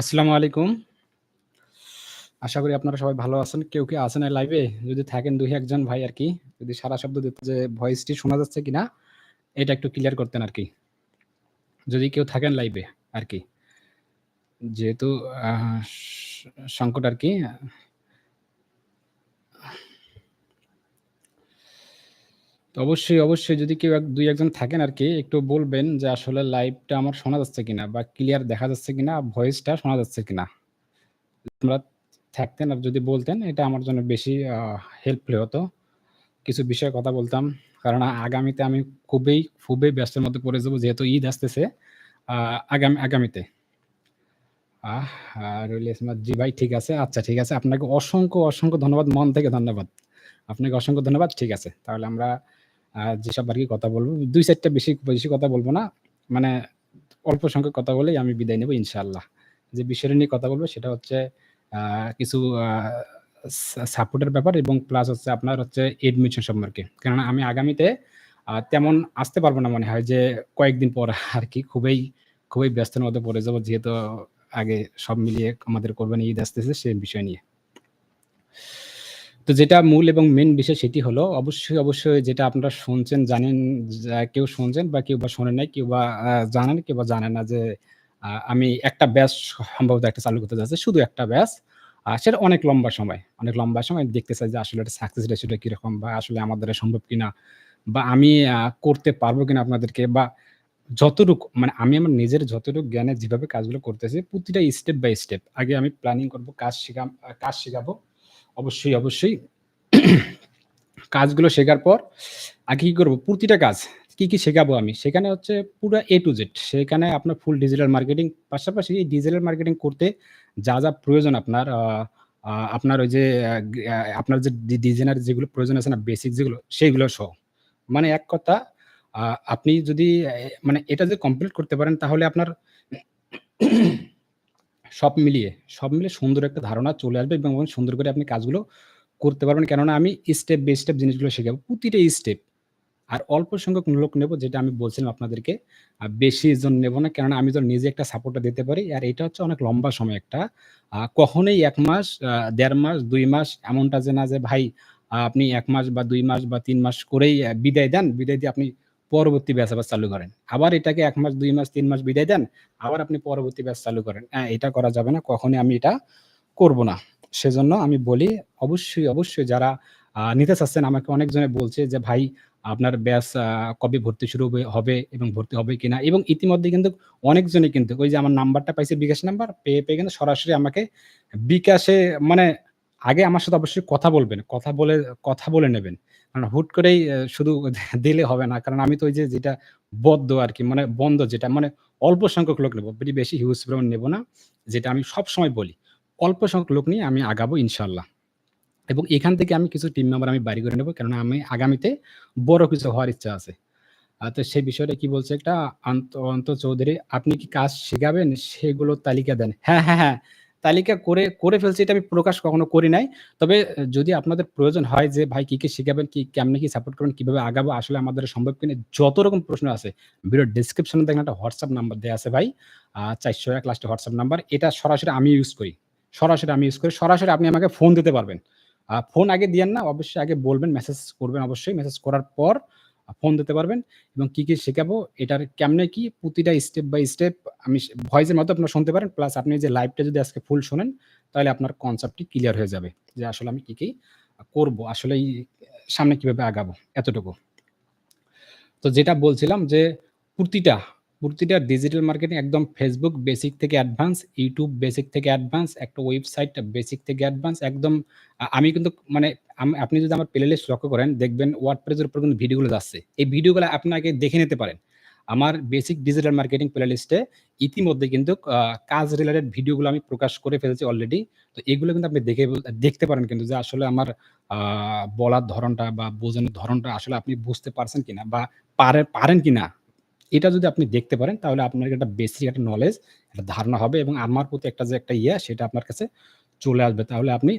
আসসালামু আলাইকুম। আশা করি আপনারা সবাই ভালো আছেন। কেউ কি আছেন লাইভে? যদি থাকেন দুই, একজন ভাই আর কি, যদি সারা শব্দ দিত যে ভয়েসটি শোনা যাচ্ছে কিনা? এটা একটু ক্লিয়ার করতেন আর কি যদি কেউ থাকেন লাইভে আর কি যেহেতু সংকট আর সংকট তো অবশ্যই, অবশ্যই যদি কেউ এক ২-১ জন থাকেন আরকি একটু বলবেন যে আসলে লাইভটা আমার শোনা যাচ্ছে কিনা বা ক্লিয়ার দেখা যাচ্ছে কিনা, ভয়েসটা শোনা যাচ্ছে কিনা? আপনারা থাকতেন আর যদি বলতেন এটা আমার জন্য বেশি হেল্পফুল হতো। কিছু বিষয়ে কথা বলতাম। কারণ আগামীতে আমি খুবই, খুবই ব্যস্তের মধ্যে পড়ে যাব যেহেতু ঈদ আসতেছে আগামী আগামীতে। জি ভাই ঠিক আছে। আচ্ছা ঠিক আছে। আপনাকে অসংখ্য, অসংখ্য ধন্যবাদ। মন থেকে ধন্যবাদ। আপনাকে অসংখ্য ধন্যবাদ। ঠিক আছে। তাহলে আমরা আ যেসব আর কি কথা বলব দুই চারটা বেশি, বেশি কথা বলব না। মানে অল্প সংখ্যক কথা বলেই আমি বিদায় নেব ইনশাল্লাহ যে বিষয়টা নিয়ে কথা বলব সেটা হচ্ছে কিছু সাপোর্টের ব্যাপার এবং প্লাস হচ্ছে আপনার হচ্ছে এডমিশন সম্পর্কে। কেননা আমি আগামীতে তেমন আসতে পারব না মনে হয় যে কয়েকদিন পর আর কি খুবই, খুবই ব্যস্তের মধ্যে পড়ে যাব যেহেতু আগে সব মিলিয়ে আমাদের করবেন ঈদ আসতেছে সেই বিষয় নিয়ে। তো যেটা মূল এবং মেন বিষয় সেটি হলো অবশ্যই, অবশ্যই যেটা আপনারা শুনছেন জানেন কেউ শুনছেন বা কেউ বা শোনেন নাই, কেউ বা জানেন, কেউ বা জানেন না যে আমি একটা ব্যাস সম্ভবত একটা চালু করতে যাচ্ছি। শুধু একটা ব্যাস সেটা অনেক লম্বা সময়। অনেক লম্বা সময় দেখতে চাই যে আসলে এটা সাকসেস রেশিও কীরকম বা আসলে আমার দ্বারা সম্ভব কিনা বা আমি করতে পারব কিনা আপনাদেরকে বা যতটুকু মানে আমি আমার নিজের যতটুকু জ্ঞানে যেভাবে কাজগুলো করতেছি প্রতিটা স্টেপ বাই স্টেপ। আগে আমি প্ল্যানিং করব, কাজ শিখাম কাজ শিখাবো। অবশ্যই, অবশ্যই কাজগুলো শেখার পর আগে কি করব প্রতিটা কাজ কি, কি শেখাবো আমি? সেখানে হচ্ছে পুরো এ টু জেড সেখানে আপনার ফুল ডিজিটাল মার্কেটিং পাশাপাশি এই ডিজিটাল মার্কেটিং করতে যা, যা প্রয়োজন আপনার আপনার ওই যে আপনার যে ডিজাইনার যেগুলো প্রয়োজন আছে না বেসিক যেগুলো সেগুলো সহ। মানে এক কথা আপনি যদি মানে এটা যদি কমপ্লিট করতে পারেন তাহলে আপনার সব মিলিয়ে, সব মিলিয়ে সুন্দর একটা ধারণা চলে আসবে এবং সুন্দর করে আপনি কাজগুলো করতে পারবেন। কেননা আমি স্টেপ বাই স্টেপ জিনিসগুলো শেখাবো। প্রতিটা স্টেপ। আর অল্প সংখ্যক লোক নেব যেটা আমি বলছিলাম আপনাদেরকে। আ বেশি জন নেব না। কেননা আমি তো নিজে একটা সাপোর্টটা দিতে পারি। আর এটা হচ্ছে অনেক লম্বা সময় একটা। কখনোই এক মাস, দেড় মাস, দুই মাস এমনটা যে না যে ভাই আপনি এক মাস বা দুই মাস বা তিন মাস করেই বিদায় দেন। বিদায় দিয়ে আপনি পরবর্তী ব্যাচ আবার চালু করেন। আবার এটাকে এক মাস, দুই মাস, তিন মাস বিদায় দেন। আবার আপনি পরবর্তী ব্যাচ চালু করেন। হ্যাঁ এটা করা যাবে না। কখনোই আমি এটা করব না। সেজন্য আমি বলি অবশ্যই, অবশ্যই যারা নিতে চাচ্ছেন আমাকে অনেকজনে বলছে যে ভাই আপনার ব্যাস কবে ভর্তি শুরু হবে এবং ভর্তি হবে কিনা? এবং ইতিমধ্যে কিন্তু অনেকজনই কিন্তু ওই যে আমার নাম্বারটা পাইছে বিকাশ নাম্বার পেয়ে, পেয়ে কিন্তু সরাসরি আমাকে বিকাশে মানে আগে আমার সাথে অবশ্যই কথা বলবেন। কথা বলে কথা বলে নেবেন। কারণ হুট করেই শুধু দিলে হবে না। কারণ আমি তো ওই যে যেটা বদ্ধ আর কি মানে বন্ধ যেটা মানে অল্প সংখ্যক লোক নেব বেশি, হিউজ পরিমাণ নেব না। যেটা আমি সবসময় বলি। অল্প সংখ্যক লোক নিয়ে আমি আগাবো ইনশাল্লাহ এবং এখান থেকে আমি কিছু টিম মেম্বার আমি বাড়ি করে নেব কেননা আমি আগামীতে বড় কিছু হওয়ার ইচ্ছা আছে। তো সেই বিষয়টা কি বলছে একটা অন্ত চৌধুরী, "আপনি কি কাজ শিখাবেন? সেগুলোর তালিকা দেন।" হ্যাঁ, হ্যাঁ, হ্যাঁ। তালিকা করে, করে ফেলছি এটা আমি প্রকাশ কখনো করি নাই। তবে যদি আপনাদের প্রয়োজন হয় যে ভাই কি, কি শিখাবেন? কি কেমনে কি সাপোর্ট করবেন? কীভাবে আগাবো? আসলে আমাদের সম্ভব কিনা? যত রকম প্রশ্ন আছে ভিডিও ডেসক্রিপশন দেখেন একটা WhatsApp নাম্বার দেয়া আছে ভাই। আ ৪০১ লাস্টে হোয়াটসঅ্যাপ নাম্বার। এটা সরাসরি আমি ইউজ করি। সরাসরি আমি ইউজ করি। সরাসরি আপনি আমাকে ফোন দিতে পারবেন। ফোন আগে দিয়েন না। অবশ্যই আগে বলবেন, মেসেজ করবেন অবশ্যই। মেসেজ করার পর ফোন দিতে পারবেন এবং কি, কি শেখাবো? এটার কেমনে কি? প্রতিটা স্টেপ বাই স্টেপ আমি ভয়েসের মতো আপনারা শুনতে পারেন। প্লাস আপনি যে লাইভটা যদি আজকে ফুল শোনেন তাহলে আপনার কনসেপ্টটি ক্লিয়ার হয়ে যাবে। যে আসলে আমি কি, কি করব? আসলে সামনে কীভাবে আগাবো? এতটুকু। তো যেটা বলছিলাম যে প্রতিটা, প্রতিটা ডিজিটাল মার্কেটিং একদম ফেসবুক বেসিক থেকে অ্যাডভান্স, ইউটিউব বেসিক থেকে অ্যাডভান্স, একটা ওয়েবসাইট বেসিক থেকে অ্যাডভান্স একদম আমি কিন্তু মানে আপনি যদি আমার প্লে লিস্ট লক্ষ্য করেন দেখবেন WordPress এর উপর কিন্তু ভিডিওগুলো যাচ্ছে। এই ভিডিওগুলো আপনাকে দেখে নিতে পারেন। আমার বেসিক ডিজিটাল মার্কেটিং প্লেলিস্টে ইতিমধ্যে কিন্তু কাজ রিলেটেড ভিডিওগুলো আমি প্রকাশ করে ফেলেছি অলরেডি। তো এগুলো কিন্তু আপনি দেখে দেখতে পারেন কিন্তু যে আসলে আমার বলার ধরনটা বা বোঝানোর ধরনটা আসলে আপনি বুঝতে পারছেন কিনা বা পারে পারেন কিনা? এটা যদি আপনি দেখতে পারেন তাহলে আপনার একটা বেসিক একটা নলেজ, একটা ধারণা হবে এবং আমার প্রতি একটা যে একটা ইয়ে সেটা আপনার কাছে চলে আসবে। তাহলে আপনি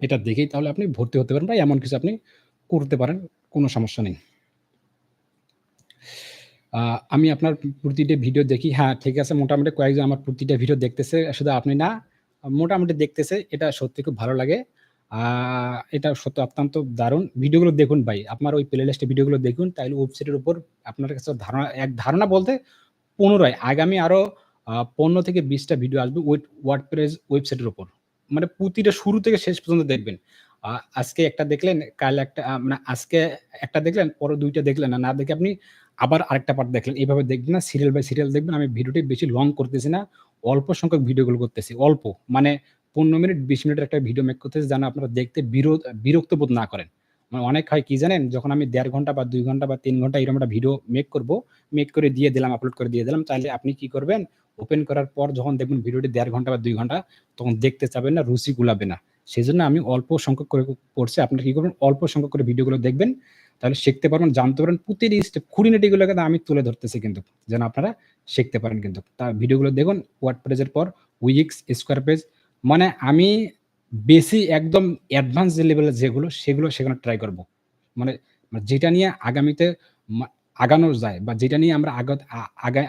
এটা দেখেই তাহলে আপনি ভর্তি হতে পারেন বা এমন কিছু আপনি করতে পারেন। কোনো সমস্যা নেই। আমি আপনার প্রতিটা ভিডিও দেখি। হ্যাঁ, ঠিক আছে মোটামুটি কয়েকজন আমার প্রতিটা ভিডিও দেখতেছে। শুধু আপনি না, মোটামুটি দেখতেছে। এটা সত্যি খুব ভালো লাগে। এটা সত্য অত্যন্ত দারুণ। ভিডিওগুলো দেখুন ভাই। আপনার ওই প্লেলিস্টে ভিডিওগুলো দেখুন। তাইলে ওয়েবসাইটের উপর আপনার কাছে ধারণা এক ধারণা বলতে পুনরায় আগামী আরও পনেরো থেকে বিশটা ভিডিও আসবে ওয়েট ওয়ার্ডপ্রেস ওয়েবসাইটের উপর। মানে প্রতিটা শুরু থেকে শেষ পর্যন্ত দেখবেন। আজকে একটা দেখলেন, কাল একটা মানে আজকে একটা দেখলেন, পরে দুইটা দেখলেন না। না দেখে আপনি আবার আরেকটা পার্ট দেখলেন। এভাবে দেখবেন না। সিরিয়াল বাই সিরিয়াল দেখবেন। আমি ভিডিওটি বেশি লং করতেছি না। অল্প সংখ্যক ভিডিওগুলো করতেছি। অল্প। মানে ১৫ মিনিট ২০ মিনিটের একটা ভিডিও মেক করতেছি যেন আপনারা দেখতে বিরো বিরক্ত বোধ না করেন। মানে অনেক হয় কি জানেন? যখন আমি দেড় ঘণ্টা বা দুই ঘণ্টা বা তিন ঘণ্টা এরকম একটা ভিডিও মেক করব, মেক করে দিয়ে দিলাম, আপলোড করে দিয়ে দিলাম। তাহলে আপনি কি করবেন? ওপেন করার পর যখন দেখবেন ভিডিওটি দেড় ঘণ্টা বা দুই ঘণ্টা তখন দেখতে চাবেন না, রুচি গুলাবে না। সেই জন্য আমি অল্প সংখ্যক করে করছি। আপনারা কি করবেন? অল্প সংখ্যক করে ভিডিওগুলো দেখবেন। তাহলে শিখতে পারবেন, জানতে পারবেন। প্রতিটি স্টেপ খুঁটিনাটিগুলো কিন্তু আমি তুলে ধরতেছি কিন্তু। যেন আপনারা শিখতে পারেন কিন্তু। তা ভিডিওগুলো দেখুন ওয়ার্ডপ্রেস এর পর উইক্স, স্কোয়ার পেজ মানে আমি বেশি একদম অ্যাডভান্স যে লেভেলের যেগুলো সেগুলো সেখানে ট্রাই করব। মানে যেটা নিয়ে আগামীতে আগানো যায় বা যেটা নিয়ে আমরা আগাত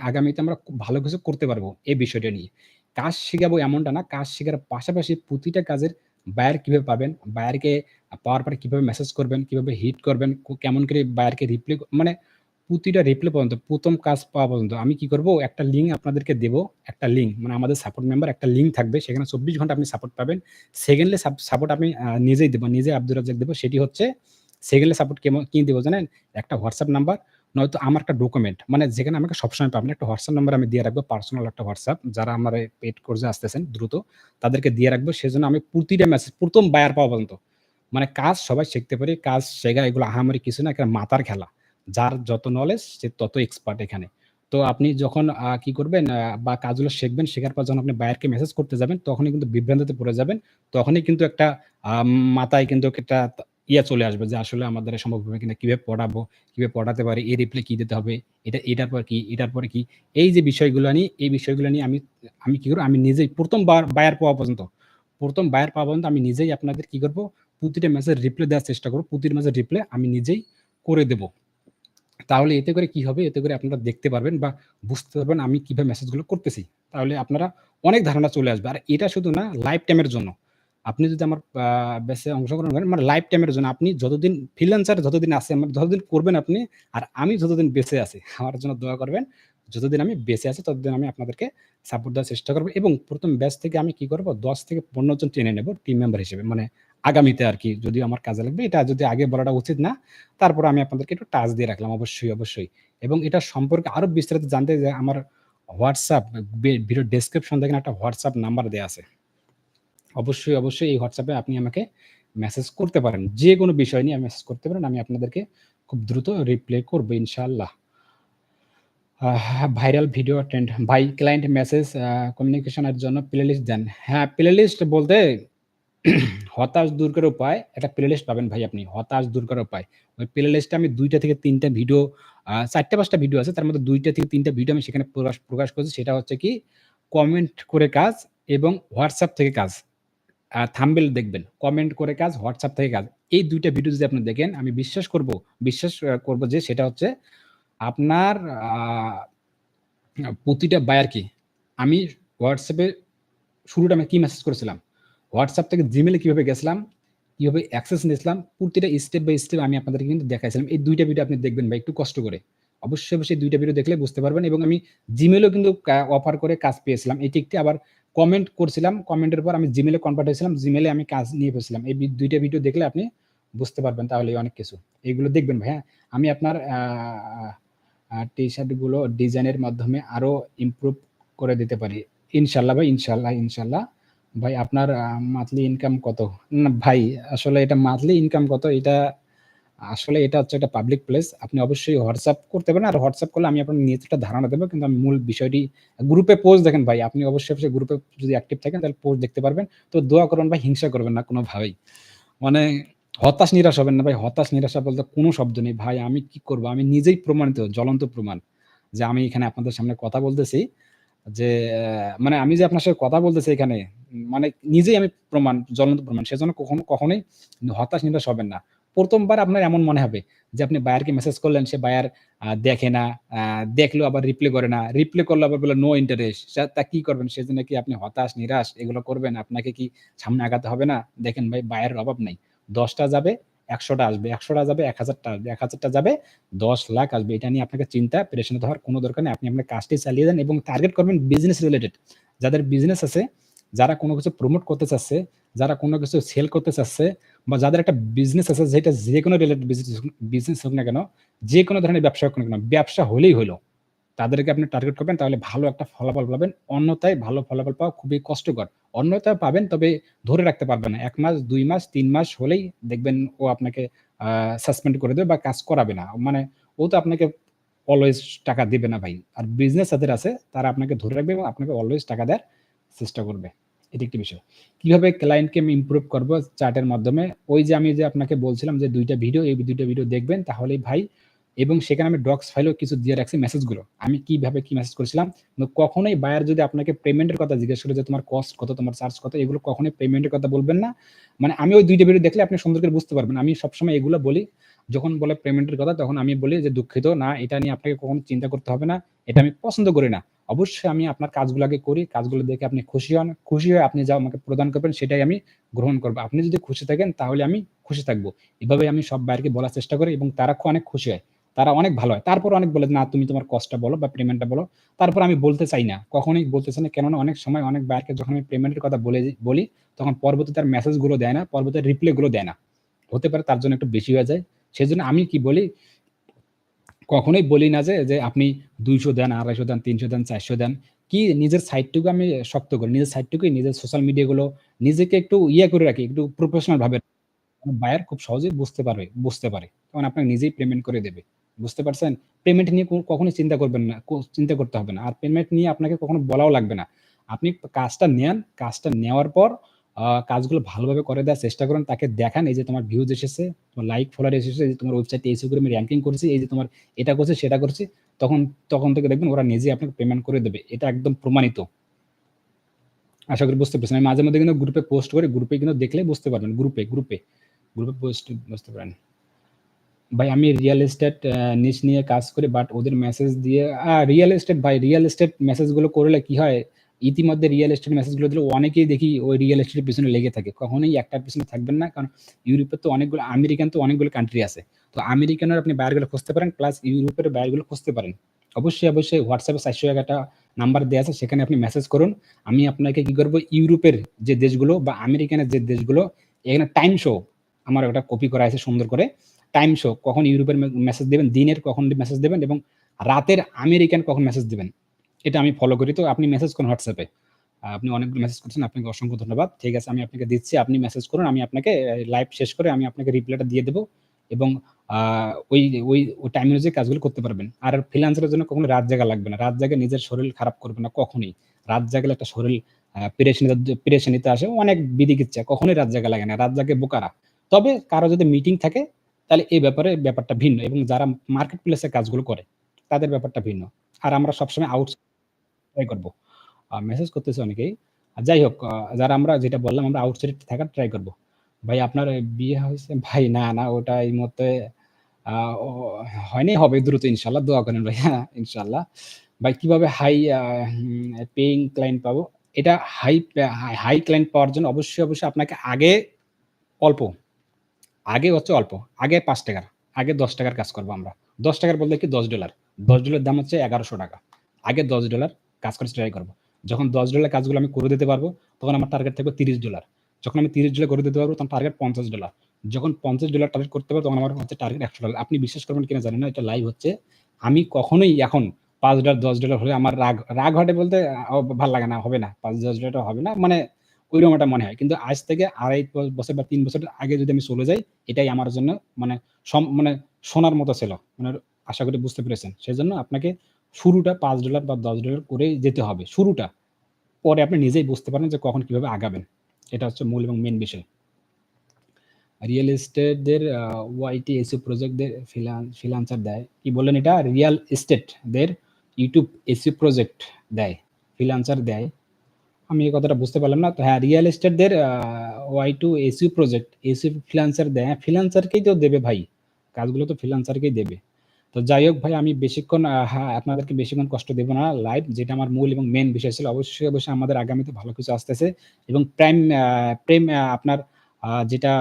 আগামীতে আমরা খুব ভালো কিছু করতে পারব এই বিষয়টা নিয়ে। কাজ শিখাবো এমনটা না। কাজ শেখার পাশাপাশি প্রতিটা কাজের বায়ার কীভাবে পাবেন, বায়ারকে পাওয়ার পরে কীভাবে মেসেজ করবেন, কীভাবে হিট করবেন, কেমন করে বায়ারকে রিপ্লাই মানে প্রতিটা রিপ্লাই পর্যন্ত, প্রথম কাজ পাওয়া পর্যন্ত, আমি কি করব? একটা লিঙ্ক আপনাদেরকে দেব। একটা লিঙ্ক মানে আমাদের সাপোর্ট মেম্বার একটা লিঙ্ক থাকবে। সেখানে ২৪ ঘণ্টা আপনি সাপোর্ট পাবেন। সেকেন্ডলি সাপ সাপোর্ট আমি নিজেই দেবো, নিজে আব্দুর রাজ্জাক দেবো, সেটি হচ্ছে সেকেন্ডলি সাপোর্ট কেমন কি দেবো জানেন? একটা হোয়াটসঅ্যাপ নাম্বার নয়তো আমার একটা ডকুমেন্ট মানে যেখানে আমাকে সবসময় পাবেন। একটা হোয়াটসঅ্যাপ নাম্বার আমি দিয়ে রাখব। পার্সোনাল একটা হোয়াটসঅ্যাপ। যারা আমার পেড কোর্সে আসতেছেন দ্রুত, তাদেরকে দিয়ে রাখব। সেজন্য আমি প্রতিটা মেসেজ প্রথম বায়ার পাওয়া পর্যন্ত মানে কাজ সবাই শিখতে পারি। কাজ শেখা, এগুলো আহামারি কিছু না। একটা মাথার খেলা। যার যত নলেজ সে তত এক্সপার্ট এখানে। তো আপনি যখন কি করবেন বা কাজগুলো শিখবেন, শেখার পর যখন আপনি বায়ারকে মেসেজ করতে যাবেন তখনই কিন্তু বিভ্রান্তিতে পড়ে যাবেন। তখনই কিন্তু একটা মাথায় কিন্তু একটা ইয়ে চলে আসবে যে আসলে আমার দ্বারা সম্ভব হবে কিনা, কীভাবে পড়াবো, কীভাবে পড়াতে পারি, এই রিপ্লে কি দিতে হবে, এটা এটার পর কি, এটার পরে কি। এই যে বিষয়গুলো নিয়ে এই বিষয়গুলো নিয়ে আমি আমি কি করব? আমি নিজেই প্রথম বায়ার পাওয়া পর্যন্ত প্রথম বায়ার পাওয়া পর্যন্ত আমি নিজেই আপনাদের কি করব? প্রতিটা মেসেজ রিপ্লে দেওয়ার চেষ্টা করব প্রতিটা মেসেজ রিপ্লে আমি নিজেই করে দেব। তাহলে এতে করে কি হবে? এতে করে আপনারা দেখতে পারবেন বা বুঝতে পারবেন আমি কীভাবে মেসেজগুলো করতেছি। তাহলে আপনারা অনেক ধারণা চলে আসবে। আর এটা শুধু না লাইফ টাইমের জন্য। আপনি যদি আমার আ ব্যাচে অংশগ্রহণ করেন মানে লাইফ টাইমের জন্য আপনি যতদিন ফ্রিল্যান্সার যতদিন আছে মানে যতদিন করবেন আপনি, আর আমি যতদিন বেঁচে আছি, আমার জন্য দোয়া করবেন। যতদিন আমি বেঁচে আছি, ততদিন আমি আপনাদেরকে সাপোর্ট দেওয়ার চেষ্টা করব এবং প্রথম ব্যাচ থেকে আমি কি করব? ১০ থেকে ১৫ জন টেনে নেব টিম মেম্বার হিসেবে। মানে আগামীতে আর কি যদিও আমার কাজে লাগবে। এটা যদি আগে বলাটা উচিত না। তারপর আমি আপনাদেরকে একটু টাচ দিয়ে রাখলাম অবশ্যই, অবশ্যই। এবং এটা সম্পর্কে আরও বিস্তারিত জানতে যে আমার হোয়াটসঅ্যাপ ভিডিও ডেসক্রিপশন দেখেন একটা হোয়াটসঅ্যাপ নাম্বার দেওয়া আছে। অবশ্যই, অবশ্যই এই হোয়াটসঅ্যাপে আপনি আমাকে মেসেজ করতে পারেন। যে কোনো বিষয় নিয়ে মেসেজ করতে পারেন। আমি আপনাদেরকে খুব দ্রুত রিপ্লাই করব ইনশাআল্লাহ। ভাইরাল ভিডিও ট্রেন্ড ভাই ক্লায়েন্ট মেসেজ কমিউনিকেশনের জন্য প্লেলিস্ট দেন। হ্যাঁ, প্লেলিস্ট বলতে হতাশ দূর করার উপায় একটা প্লেলিস্ট পাবেন ভাই আপনি। হতাশ দূর করার উপায়। ওই প্লেলিস্টে আমি দুইটা থেকে ৩ টা ভিডিও আ ৪ টা ৫ টা ভিডিও আছে। তার মধ্যে দুইটা থেকে ৩ টা ভিডিও আমি সেখানে প্রকাশ প্রকাশ করছি সেটা হচ্ছে কি কমেন্ট করে কাজ এবং হোয়াটসঅ্যাপ থেকে কাজ। আ থাম্বনেইল দেখবেন। কমেন্ট করে কাজ, হোয়াটসঅ্যাপ থেকে কাজ। এই দুইটা ভিডিও যদি আপনি দেখেন আমি বিশ্বাস করব বিশ্বাস করব যে সেটা হচ্ছে আপনার প্রতিটা বায়ারকে আমি হোয়াটসঅ্যাপে শুরুটা আমি কি মেসেজ করেছিলাম? হোয়াটসঅ্যাপ থেকে জিমেইলে কীভাবে গেছিলাম, কীভাবে অ্যাক্সেস নিয়েছিলাম, প্রতিটা স্টেপ বাই স্টেপ আমি আপনাদেরকে কিন্তু দেখাইছিলাম। এই দুইটা ভিডিও আপনি দেখবেন ভাই একটু কষ্ট করে। অবশ্যই, অবশ্যই দুইটা ভিডিও দেখলে বুঝতে পারবেন এবং আমি জিমেইলেও কিন্তু অফার করে কাজ পেয়েছিলাম। এই টিকটি আবার কমেন্ট করছিলাম। কমেন্টের পর আমি জিমেলে কনভার্ট হয়েছিলাম। জিমেলে আমি কাজ নিয়ে ফেলছিলাম। এই দুইটা ভিডিও দেখলে আপনি বুঝতে পারবেন তাহলে অনেক কিছু। এগুলো দেখবেন ভাই হ্যাঁ? আমি আপনার আ আ টি-শার্টগুলো ডিজাইনের মাধ্যমে আরও ইমপ্রুভ করে দিতে পারি। ইনশাল্লাহ ভাই, ইনশাল্লাহ ইনশাআল্লাহ। ভাই আপনার মান্থলি ইনকাম কত? না ভাই আসলে এটা মান্থলি ইনকাম কত এটা আসলে এটা হচ্ছে একটা পাবলিক প্লেস। আপনি অবশ্যই হোয়াটসঅ্যাপ করতে পারেন। আর হোয়াটসঅ্যাপ করলে আমি আপনার নিজ একটা ধারণা দেবো কিন্তু আমি মূল বিষয়টি গ্রুপে পোস্ট দেখেন ভাই। আপনি অবশ্যই, অবশ্যই গ্রুপে যদি অ্যাক্টিভ থাকেন তাহলে পোস্ট দেখতে পারবেন। তো দোয়া করবেন ভাই হিংসা করবেন না কোনোভাবেই। মানে হতাশ নিরাশ হবেন না ভাই। হতাশ নিরাশা বলতে কোনো শব্দ নেই। ভাই আমি কি করব? আমি নিজেই প্রমাণিত, জ্বলন্ত প্রমাণ। যে আমি এখানে আপনাদের সামনে কথা বলতেছি যে মানে আমি যে আপনার সাথে কথা বলতেছি এখানে মানে নিজেই আমি প্রমাণ, জ্বলন্ত প্রমাণ। সেজন্য কখনো কখনোই হতাশ নিরাশ হবেন না। প্রথমবার আপনার এমন মনে হবে যে আপনি বায়ারকে মেসেজ করলেন, সে বায়ার দেখে না, আ দেখলেও আবার রিপ্লে করে না। রিপ্লে করলে আবার বলে নো ইন্টারেস্ট। তা কি করবেন? সেজন্য কি আপনি হতাশ, নিরাশ এগুলো করবেন? আপনাকে কি সামনে আগাতে হবে না? দেখেন ভাই বায়ারের অভাব নেই দশটা যাবে, ১০০ টা আসবে। ১০০ টা যাবে, ১০০০ টা আসবে। ১০০০ টা যাবে, ১০ লাখ আসবে। এটা নিয়ে আপনাকে চিন্তা, পেরেশানিত হওয়ার কোনো দরকার নেই। আপনি আপনার কাজটি চালিয়ে যান এবং টার্গেট করবেন বিজনেস রিলেটেড। যাদের বিজনেস আছে, যারা কোনো কিছু প্রমোট করতে চাচ্ছে, যারা কোনো কিছু সেল করতে চাচ্ছে বা যাদের একটা বিজনেস আছে যেটা যেকোনো রিলেটেড বিজনেস বিজনেস হোক না কেন, যে কোনো ধরনের ব্যবসা হোক না কেন, ব্যবসা হলেই হইল। তাদেরকে আপনি টার্গেট করবেন তাহলে ভালো একটা ফলাফল পাবেন। অন্যথায় ভালো ফলাফল পাওয়া খুবই কষ্টকর। অন্যথায় পাবেন তবে ধরে রাখতে পারবেন না। এক মাস, দুই মাস, তিন মাস হলেই দেখবেন ও আপনাকে সাসপেন্ড করে দেবে বা কাজ করাবে না। মানে ও তো আপনাকে অলওয়েজ টাকা দিবে না ভাই। আর বিজনেস যাদের আছে তারা আপনাকে ধরে রাখবে এবং আপনাকে অলওয়েজ টাকা দেওয়ার চেষ্টা করবে। এটি একটি বিষয়। কীভাবে ক্লায়েন্টকে আমি ইমপ্রুভ করব চার্টের মাধ্যমে? ওই যে আমি যে আপনাকে বলছিলাম যে দুইটা ভিডিও, এই দুইটা ভিডিও দেখবেন তাহলেই ভাই এবং সেখানে আমি ডক্স ফাইলেও কিছু দিয়ে রাখছি মেসেজগুলো। আমি কীভাবে কি মেসেজ করেছিলাম। কখনোই বায়ার যদি আপনাকে পেমেন্টের কথা জিজ্ঞেস করে যে তোমার কস্ট কত, তোমার চার্জ কত এগুলো কখনোই পেমেন্টের কথা বলবেন না। মানে আমি ওই ২ টা ভিডিও দেখলে আপনি সুন্দর করে বুঝতে পারবেন। আমি সবসময় এগুলো বলি। যখন বলে পেমেন্টের কথা তখন আমি বলি যে দুঃখিত না এটা নিয়ে আপনাকে কখনো চিন্তা করতে হবে না। এটা আমি পছন্দ করি না। অবশ্যই আমি আপনার কাজগুলো আগে করি। কাজগুলো দেখে আপনি খুশি হন। খুশি হয়ে আপনি যা আমাকে প্রদান করবেন সেটাই আমি গ্রহণ করব আপনি যদি খুশি থাকেন তাহলে আমি খুশি থাকব এভাবে আমি সব বায়ারকে বলার চেষ্টা করি এবং তারা অনেক খুশি হয়। তারা অনেক ভালো হয়। তারপরও অনেক বলে না তুমি তোমার কস্টটা বলো বা পেমেন্টটা বলো। তারপর আমি বলতে চাই না। কখনোই বলতে চাই না। কেননা অনেক সময় অনেক বায়ারকে যখন আমি পেমেন্টের কথা বলে বলি তখন পরবর্তীতে তার মেসেজগুলো দেয় না। পরবর্তীতে রিপ্লাই গুলো দেয় না। হতে পারে তার জন্য একটু বেশি হয়ে যায়। সেজন্য আমি কি বলি কখনোই বলি না যে, যে আপনি ২০০ দেন, ২৫০ দেন, ৩০০ দেন, ৪০০ দেন। কি নিজের সাইডটুকু আমি শক্ত করি। নিজের সাইডটুকুই নিজের সোশ্যাল মিডিয়া গুলো নিজেকে একটু ইয়ে করে রাখি, একটু প্রফেশনাল ভাবে বায়ার খুব সহজেই বুঝতে পারবে বুঝতে পারে। তখন আপনাকে নিজেই পেমেন্ট করে দেবে। বুঝতে পারছেন? পেমেন্ট নিয়ে কখনো চিন্তা করবেন না। চিন্তা করতে হবে না। আর পেমেন্ট নিয়ে আপনাকে কখনো বলাও লাগবে না। আপনি কাজটা নেন, কাজটা নেওয়ার পর কাজগুলো ভালোভাবে করে দেওয়ার চেষ্টা করেন। তাকে দেখান এই যে তোমার ভিউজ এসেছে, তোমার লাইক ফলোয়ার এসেছে, এই যে তোমার ওয়েবসাইটে এসিও করে আমি র‍্যাংকিং করেছি, এই যে তোমার এটা করছি, সেটা করছি। তখন তখন থেকে দেখবেন ওরা নিজেই আপনাকে পেমেন্ট করে দেবে। এটা একদম প্রমাণিত। আশা করি বুঝতে পারছেন আমি মাঝে মধ্যে কিন্তু গ্রুপে পোস্ট করি। গ্রুপে কিন্তু দেখলে বুঝতে পারবেন। গ্রুপে, গ্রুপে, গ্রুপে পোস্ট বুঝতে পারেন। ভাই আমি রিয়েল এস্টেট নিচ নিয়ে কাজ করি বাট ওদের মেসেজ দিয়ে রিয়াল এস্টেট ভাই রিয়েল এস্টেট মেসেজগুলো করলে কি হয়? ইতিমধ্যে রিয়েল এস্টেট মেসেজগুলো দিলে অনেকেই দেখি ওই রিয়েল এস্টেটের পিছনে লেগে থাকে। কখনোই একটার পিছনে থাকবেন না। কারণ ইউরোপের তো অনেকগুলো আমেরিকান তো অনেকগুলো কান্ট্রি আছে। তো আমেরিকানের আপনি বায়ারগুলো খুঁজতে পারেন প্লাস ইউরোপের বায়ারগুলো খুঁজতে পারেন। অবশ্যই, অবশ্যই হোয়াটসঅ্যাপে ৪০০ একটা নাম্বার দেওয়া আছে সেখানে আপনি মেসেজ করুন। আমি আপনাকে কি করব ইউরোপের যে দেশগুলো বা আমেরিকানের যে দেশগুলো এখানে টাইম শো আমার ওটা কপি করা আছে সুন্দর করে। টাইম শো কখন ইউরোপের মেসেজ দিবেন, দিনের কখন মেসেজ দিবেন এবং রাতের আমেরিকান কখন মেসেজ দিবেন। এটা আমি ফলো করি। তো আপনি মেসেজ করুন এ। আপনি অনেকগুলো মেসেজ করছেন। আপনাকে অসংখ্য ধন্যবাদ। ঠিক আছে আমি আপনাকে দিচ্ছি। আপনি মেসেজ করুন। আমি আপনাকে লাইভ শেষ করে আমি আপনাকে রিপ্লাইটা দিয়ে দেব এবং ওই ওই ওই টাইম অনুযায়ী কাজগুলো করতে পারবেন। আর ফ্রিল্যান্সারের জন্য কখনো রাত জাগা লাগবে না। রাত জায়গায় নিজের শরীর খারাপ করবে না কখনই রাত জাগলে একটা শরীর পেরেশানিতে আসে। অনেক বিধিকিচ্ছা। কখনোই রাত জাগা লাগে না। রাত জাগে বোকারা। তবে কারও যদি মিটিং থাকে তাহলে এই ব্যাপারে ব্যাপারটা ভিন্ন এবং যারা মার্কেট প্লেস কাজগুলো করে তাদের ব্যাপারটা ভিন্ন। আর আমরা সবসময় আউটস ট্রাই করব। মেসেজ করতেছে অনেকেই। যাই হোক যারা আমরা যেটা বললাম আমরা আউটসাইড থাকার ট্রাই করব। ভাই আপনার বিয়ে হয়েছে? ভাই না, না ওটা এই মতে হয়নি হবে দ্রুত ইনশাল্লাহ দোয়া করেন ভাই হ্যাঁ, ইনশাআল্লাহ। ভাই কীভাবে হাই পেইং ক্লায়েন্ট পাবো? এটা হাই হাই ক্লায়েন্ট পাওয়ার জন্য অবশ্যই, অবশ্যই আপনাকে আগে অল্প, আগে হচ্ছে অল্প। আগে ৳৫ আগে ৳১০ কাজ করব আমরা। $১০ বলতে কি $10 $10 দাম হচ্ছে ৳১১০০ আগে $10 কাজ করে ট্রাই করব। যখন $10 কাজগুলো আমি করে দিতে পারব তখন আমার টার্গেট থাকবে $30 যখন আমি $30 করে দিতে পারব তখন টার্গেট $৫০ যখন $৫০ টার্গেট করতে পারব তখন আমার হচ্ছে টার্গেট $১০০ আপনি বিশ্বাস করবেন কিনা জানি না এটা লাইভ হচ্ছে। আমি কখনোই এখন $৫ $10 হলে আমার রাগ রাগ হটে বলতে ভালো লাগে না, হবে না। $৫-10 হবে না। মানে ঐরকম একটা মনে হয়। কিন্তু আজ থেকে ২.৫ ব বছর বা তিন বছর আগে যদি আমি চলে যাই, এটাই আমার জন্য মানে মানে সোনার মতো ছিল। মানে আশা করি বুঝতে পেরেছেন। সেই জন্য আপনাকে শুরুটা পাঁচ ডলার বা $10 করেই যেতে হবে। শুরুটা। পরে আপনি নিজেই বুঝতে পারেন যে কখন কীভাবে আগাবেন। এটা হচ্ছে মূল এবং মেন বিষয়। রিয়েল এস্টেটদের ওয়াইটি এসইও প্রজেক্টদের ফ্রিল্যান্সার দেয়। কি বললেন এটা? রিয়েল এস্টেটদের ইউটিউব এসইও প্রজেক্ট দেয়। ফ্রিল্যান্সার দেয়। আমি এই কথাটা বুঝতে পারলাম না। তো হ্যাঁ, রিয়াল এস্টেটদের uh Y2 SEO project, SEO freelancer দেয়। হ্যাঁ, ফ্রিল্যান্সারকেই তো দেবে ভাই। কাজগুলো তো ফ্রিল্যান্সারকেই দেবে। তো যাই হোক ভাই আমি বেশিক্ষণ হ্যাঁ, আপনাদেরকে বেশিক্ষণ কষ্ট দেবো না। লাইভ যেটা আমার মূল এবং মেন বিষয় ছিল। অবশ্যই, অবশ্যই আমাদের আগামীতে ভালো কিছু আসতেছে এবং প্রাইম প্রেম আপনার যেটা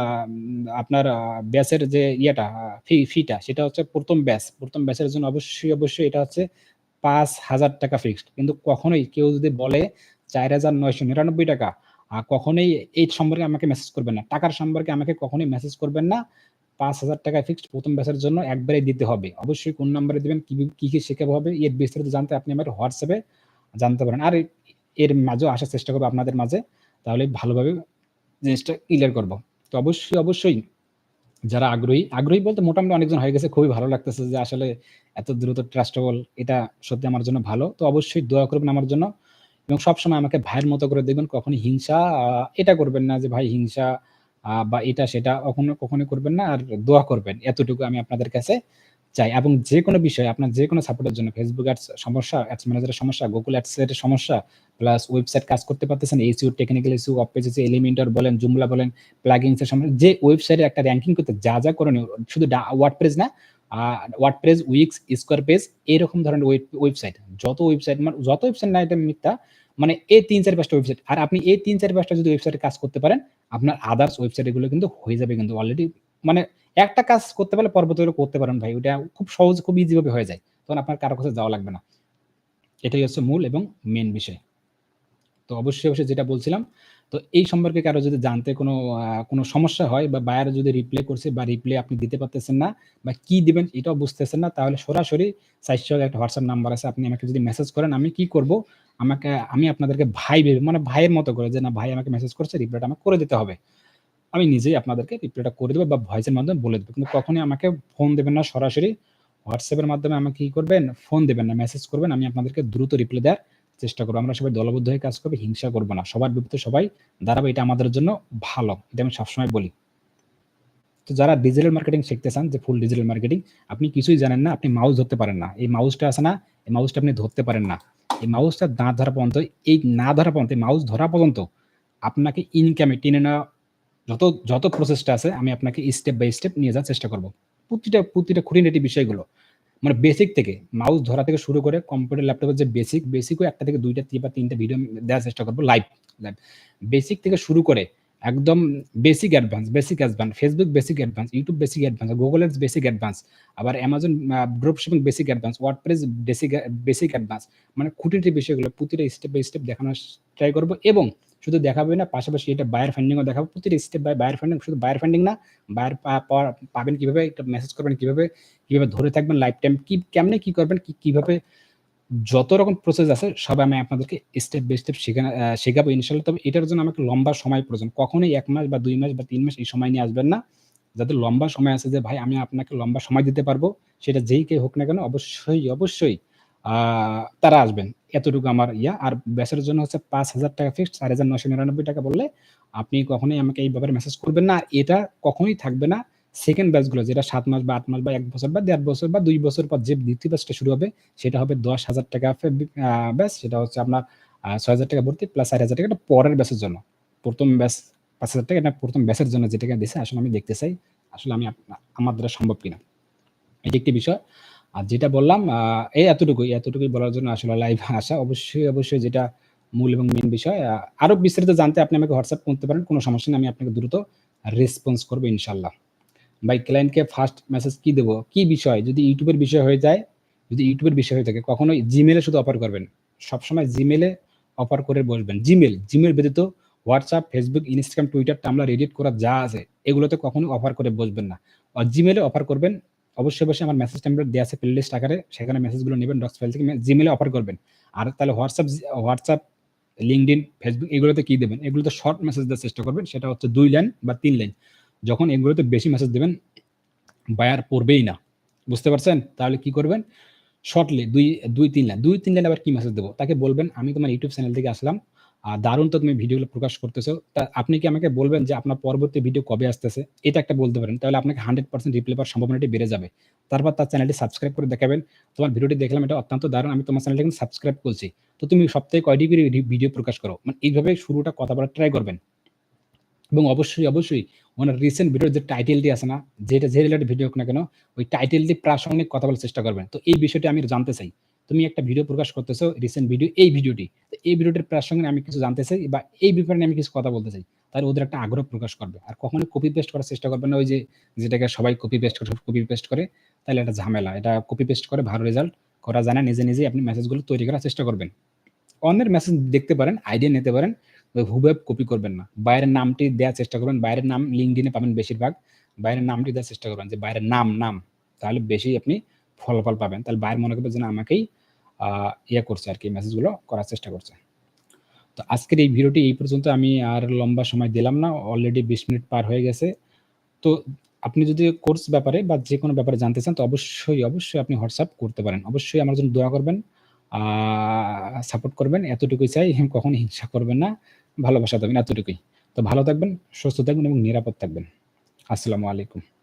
আপনার ব্যাচের যে ইয়েটা ফি ফিটা সেটা হচ্ছে প্রথম ব্যাচ। প্রথম ব্যাচের জন্য অবশ্যই, অবশ্যই এটা হচ্ছে ৳৫,০০০ ফিক্সড। কিন্তু কখনোই কেউ যদি বলে ৳৪,৯৯৯ আ কখনোই এই সম্পর্কে আমাকে মেসেজ করবেন না। টাকার সম্পর্কে আমাকে কখনোই মেসেজ করবেন না। ৳৫,০০০ ফিক্সড প্রথম ব্যাচের জন্য একবারেই দিতে হবে। অবশ্যই কোন নাম্বারে দিবেন, কি, কি, শেখানো হবে এর বিস্তারিত জানতে আপনি আমার হোয়াটসঅ্যাপে জানতে পারেন। আর এর মাঝেও আসার চেষ্টা করব আপনাদের মাঝে। তাহলে ভালোভাবে জিনিসটা ক্লিয়ার করব। তো অবশ্যই, অবশ্যই যারা আগ্রহী, আগ্রহী বলতে মোটামুটি অনেকজন হয়ে গেছে। খুবই ভালো লাগতেছে যে আসলে এত দ্রুত ট্রাস্টেবল এটা সত্যি আমার জন্য ভালো। তো অবশ্যই দোয়া করবেন আমার জন্য এবং সবসময় আমাকে ভাইয়ের মতো করে দেখবেন। কখনোই হিংসা এটা করবেন না যে ভাই হিংসা বা এটা সেটা কখনো, কখনোই করবেন না। আর দোয়া করবেন। এতটুকু আমি আপনাদের কাছে চাই এবং যেকোনো বিষয়ে আপনার যেকোনো সাপোর্টের জন্য ফেসবুক অ্যাডস সমস্যা, অ্যাডস ম্যানেজারের সমস্যা, Ads এর সমস্যা, প্লাস ওয়েবসাইট কাজ করতে পারতেছেন, SEO, technical SEO, off page Elementor বলেন, জুমলা বলেন, প্লাগইনস এর সমস্যা যে ওয়েবসাইটে একটা র্যাঙ্কিং করতে যা, যা করণীয় শুধু ডা WordPress না, আ WordPress, Wix, Squarespace এরকম ধরনের ওয়েব ওয়েবসাইট। যত ওয়েবসাইট মানে যত ওয়েবসাইট না মিথ্যা। মানে এই ৩-৪-৫ টা ওয়েবসাইট। আর আপনি এই ৩-৪-৫ টা যদি ওয়েবসাইটে কাজ করতে পারেন, আপনার আদার্স ওয়েবসাইট এগুলো কিন্তু হয়ে যাবে কিন্তু অলরেডি মানে একটা কাজ করতে পারলে পরবর্তীতে করতে পারেন ভাই। ওইটা খুব সহজ খুব ইজি ভাবে হয়ে যায়। তখন আপনার কারও কাছে যাওয়া লাগবে না। এটাই হচ্ছে মূল এবং মেইন বিষয়। তো অবশ্যই, অবশ্যই যেটা বলছিলাম, তো এই সম্পর্কে কারও যদি জানতে কোনো কোনো সমস্যা হয় বা বায়ার যদি রিপ্লে করছে বা রিপ্লে আপনি দিতে পারতেছেন না বা কি দিবেন এটাও বুঝতেছেন না তাহলে সরাসরি ৪০০ একটা হোয়াটসঅ্যাপ নাম্বার আছে। আপনি আমাকে যদি মেসেজ করেন আমি কি করব? আমাকে আমি আপনাদেরকে ভাই ভেবে মানে ভাইয়ের মতো করে যে না ভাই আমাকে মেসেজ করছে রিপ্লাইটা আমাকে করে দিতে হবে। আমি নিজেই আপনাদেরকে রিপ্লাইটা করে দেবো বা ভয়েসের মাধ্যমে বলে দেবো কিন্তু কখনই আমাকে ফোন দেবেন না সরাসরি হোয়াটসঅ্যাপের মাধ্যমে আমাকে কি করবেন? ফোন দেবেন না, মেসেজ করবেন। আমি আপনাদেরকে দ্রুত রিপ্লাই দেওয়ার চেষ্টা করব। আমরা সবাই দলবদ্ধ হয়ে কাজ করব, হিংসা করব না। সবার বিপদে সবাই দাঁড়াবো এটা আমাদের জন্য ভালো। এটা আমি সবসময় বলি। তো যারা ডিজিটাল মার্কেটিং শিখতে চান যে ফুল ডিজিটাল মার্কেটিং, আপনি কিছুই জানেন না, আপনি মাউস ধরতে পারেন না। এই মাউসটা আছে না, এই মাউসটা আপনি ধরতে পারেন না। এই মাউসটা না ধরা পর্যন্ত এই না ধরা পর্যন্ত মাউস ধরা পর্যন্ত আপনাকে ইনকামে টেনে নেওয়া যত, যত প্রসেসটা আছে আমি আপনাকে স্টেপ বাই স্টেপ নিয়ে যাওয়ার চেষ্টা করব। প্রতিটা, প্রতিটা খুঁটিনাটি বিষয়গুলো। মানে বেসিক থেকে মাউস ধরা থেকে শুরু করে কম্পিউটার ল্যাপটপের যে বেসিক, বেসিকও একটা থেকে ২ টা বা ৩ টা ভিডিও দেওয়ার চেষ্টা করব লাইভ, লাইভ। বেসিক থেকে শুরু করে একদম basic advance, basic advance, Facebook basic advance, YouTube basic advance, Google Ads basic advance, আবার Amazon drop shipping basic advance, WordPress basic basic advance. মানে খুঁটিনাটি বিষয়গুলো প্রতিটা স্টেপ বাই স্টেপ দেখানোর ট্রাই করব এবং শুধু দেখাবে না পাশাপাশি এটা বায়ার ফান্ডিংও দেখাবো। প্রতিটা স্টেপ বাই বায়ার ফান্ডিং শুধু বায়ার ফান্ডিং না, বায়ার পাবেন কীভাবে একটা মেসেজ করবেন কীভাবে কীভাবে ধরে থাকবেন লাইফ টাইম কী কেমনে কী করবেন, কী কীভাবে যত রকম প্রসেস আছে সব আমি আপনাদেরকে স্টেপ বাই স্টেপ শেখা শেখাবো ইনশাআল্লাহ। তবে এটার জন্য আমাকে লম্বা সময় প্রয়োজন। কখনোই এক মাস বা দুই মাস বা তিন মাস এই সময় নিয়ে আসবেন না। যাদের লম্বা সময় আছে যে ভাই আমি আপনাকে লম্বা সময় দিতে পারব, সেটা যেই কে হোক না কেন অবশ্যই, অবশ্যই তারা আসবেন। এতটুকু আমার ইয়া। আর ব্যাচের জন্য হচ্ছে ৳৫,০০০ ফিক্সড ৳৪,৯৯৯ বললে আপনি কখনোই আমাকে এই ব্যাপারে মেসেজ করবেন না। আর এটা কখনোই থাকবে না সেকেন্ড ব্যাচগুলো যেটা সাত মাস বা আট মাস বা এক বছর বা দেড় বছর বা দুই বছর পর যে দ্বিতীয় ব্যাচটা শুরু হবে সেটা হবে দশ হাজার টাকা ব্যাচ সেটা হচ্ছে আপনার ছয় হাজার টাকা ভর্তি প্লাস ৳৪,০০০ এটা পরের ব্যাচের জন্য। ১ম ব্যাচ ৳৫,০০০ এটা প্রথম ব্যাচের জন্য যেটাকে দিছে আসলে আমি দেখতে চাই আসলে আমি আমার দ্বারা সম্ভব কিনা। এটি একটি বিষয়। আর যেটা বললাম এই এতটুকুই, এতটুকুই বলার জন্য আসলে লাইভ আসা। অবশ্যই, অবশ্যই যেটা মূল এবং মেন বিষয়। আ আরও বিস্তারিত জানতে আপনি আমাকে হোয়াটসঅ্যাপ করতে পারেন। কোনো সমস্যা নেই। আমি আপনাকে দ্রুত রেসপন্স করব ইনশাল্লাহ ভাই ক্লায়েন্টকে ফার্স্ট মেসেজ কি দেবো কি বিষয়? যদি ইউটিউবের বিষয় হয়ে যায়, যদি ইউটিউবের বিষয় হয়ে থাকে কখনোই জিমেলে শুধু অফার করবেন। সবসময় জিমেলে অফার করে বসবেন। জিমেল Gmail ব্যতীত WhatsApp Facebook Instagram Twitter টামলা Reddit করা যা আছে এগুলোতে কখনোই অফার করে বসবেন না। আর এ অফার করবেন। অবশ্যই, অবশ্যই আমার মেসেজ টেমপ্লেট দেওয়া আছে প্লেলিস্ট আকারে। সেখানে মেসেজগুলো নেবেন ডক্স ফাইল থেকে এ অফার করবেন। আর তাহলে হোয়াটসঅ্যাপ WhatsApp, LinkedIn, ফেসবুক এগুলোতে কি দেবেন এগুলোতে শর্ট মেসেজ দেওয়ার চেষ্টা করবেন। সেটা হচ্ছে দুই লাইন বা তিন লাইন। যখন এগুলোতে বেশি মেসেজ দিবেন বায়ার পড়বেই না। বুঝতে পারছেন? তাহলে কি করবেন? শর্টলি ২, ২-৩ লাইন। ২-৩ লাইন আবার কি মেসেজ দেবো তাকে বলবেন আমি তোমার ইউটিউব চ্যানেল থেকে আসলাম। দারুণ তো তুমি ভিডিওগুলো প্রকাশ করতেছো। তা আপনি কি আমাকে বলবেন যে আপনার পরবর্তী ভিডিও কবে আসতেছে? এটা একটা বলতে পারেন। তাহলে আপনাকে 100% রিপ্লাই পাওয়ার সম্ভাবনাটি বেড়ে যাবে। তারপর তার চ্যানেলটি সাবস্ক্রাইব করে দেখাবেন। তোমার ভিডিওটি দেখলাম এটা অত্যন্ত দারুণ। আমি তোমার চ্যানেলটা কিন্তু সাবস্ক্রাইব করছি। তো তুমি সপ্তাহে কয়টি করে ভিডিও প্রকাশ করো? মানে এইভাবে শুরুটা কথা বলার ট্রাই করবেন। এবং অবশ্যই, অবশ্যই ওনার রিসেন্ট ভিডিওর যে টাইটেলটি আছে না? যেটা যে রিলেটেড ভিডিও হোক না কেন, ওই টাইটেলটি প্রাসঙ্গিক কথা বলার চেষ্টা করবেন। তো এই বিষয়টি আমি জানতে চাই। তুমি একটা ভিডিও প্রকাশ করতেছো, রিসেন্ট ভিডিও এই ভিডিওটি। এই ভিডিওটির প্রাসঙ্গে আমি কিছু জানতে চাই বা এই ব্যাপারে আমি কিছু কথা বলতে চাই। তাহলে ওদের একটা আগ্রহ প্রকাশ করবে। আর কখনোই কপি পেস্ট করার চেষ্টা করবেন না ওই যে যেটাকে সবাই কপি পেস্ট করে কপি পেস্ট করে, তাহলে একটা ঝামেলা। এটা কপি পেস্ট করে ভালো রেজাল্ট করা যায় না। নিজে, নিজেই আপনি মেসেজগুলো তৈরি করার চেষ্টা করবেন। অন্যের মেসেজ দেখতে পারেন, আইডিয়া নিতে পারেন। হুবহু কপি করবেন না। বাইরের নামটি দেওয়ার চেষ্টা করবেন। বাইরের নাম এ পাবেন বেশিরভাগ। বাইরের নামটি দেওয়ার চেষ্টা করবেন যে বাইরের নাম, নাম। তাহলে বেশি আপনি ফলাফল পাবেন। তাহলে বায়ার মনে করবে যে না আমাকেই ইয়ে করছে আর কি মেসেজগুলো করার চেষ্টা করছে। তো আজকের এই ভিডিওটি এই পর্যন্ত আমি আর লম্বা সময় দিলাম না। অলরেডি ২০ মিনিট পার হয়ে গেছে। তো আপনি যদি কোর্স ব্যাপারে বা যে কোনো ব্যাপারে জানতে চান তো অবশ্যই, অবশ্যই আপনি হোয়াটসঅ্যাপ করতে পারেন। অবশ্যই আমার জন্য দোয়া করবেন। সাপোর্ট করবেন। এতটুকুই চাই। কখনো হিংসা করবেন না। ভালোবাসা দেবেন এতটুকুই। তো ভালো থাকবেন, সুস্থ থাকবেন এবং নিরাপদ থাকবেন। আসসালামু আলাইকুম।